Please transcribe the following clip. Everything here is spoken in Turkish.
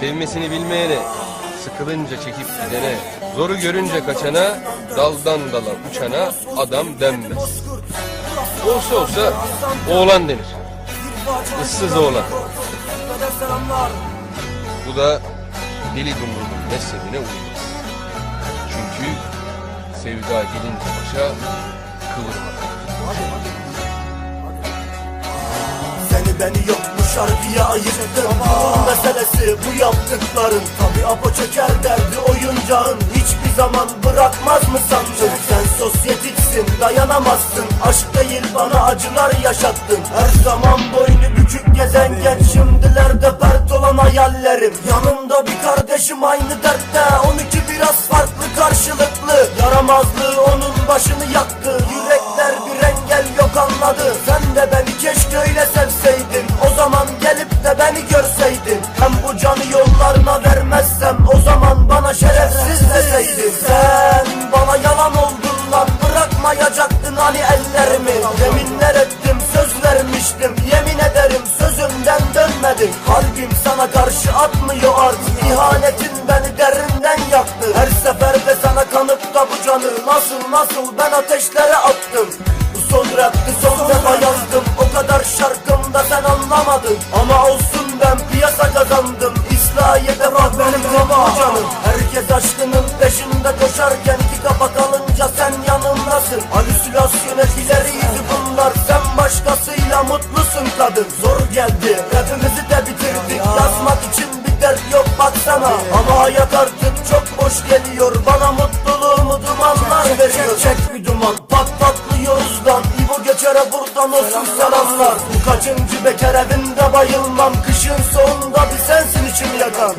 Sevmesini bilmeyene, sıkılınca çekip gidene, zoru görünce kaçana, daldan dala uçana adam denmez. Olsa olsa oğlan denir. Issız oğlan. Bu da deli dumrulun mezhebine uymaz. Çünkü sevda gelince başa kıvırma. Beni yok bu şarkıya ayırttın Bunun meselesi bu yaptıkların Tabi apo çeker derdi. Oyuncağın Hiçbir zaman bırakmaz mı sandın? Sen sosyetiksin dayanamazsın. Aşk değil bana acılar yaşattın. Her zaman boynu bükük gezen genç Şimdilerde pert olan hayallerim. Yanımda bir kardeşim aynı dertte. 12 biraz farklı karşılıklı. Yaramazlığı beni görseydin Hem bu canı yollarına vermezsem O zaman bana şerefsiz deseydin. Sen bana yalan oldun lan Bırakmayacaktın hani ellerimi. Yeminler ettim söz vermiştim Yemin ederim sözümden dönmedim Kalbim sana karşı atmıyor artık İhanetin beni derinden yaktı. Her seferde sana kanıp da bu canı Nasıl nasıl ben ateşlere attım. Bu son rapti son defa yazdım O kadar şarkımda sen anlamadın. Ama olsun piyasa kazandım İslahiye'de bak benim kafa canım. Herkes aşkının peşinde koşarken iki kafa kalınca sen yanımdasın. Halüsinasyon etkileri yüzü bunlar Sen başkasıyla mutlusun kadın. Zor geldi rapimizi de bitirdik. Yazmak için bir dert yok baksana. Ama hayat artık çok boş geliyor Bana buradan olsun Bu kaçıncı bekar evinde bayılmam. Kışın sonunda bir sensin içimi yakan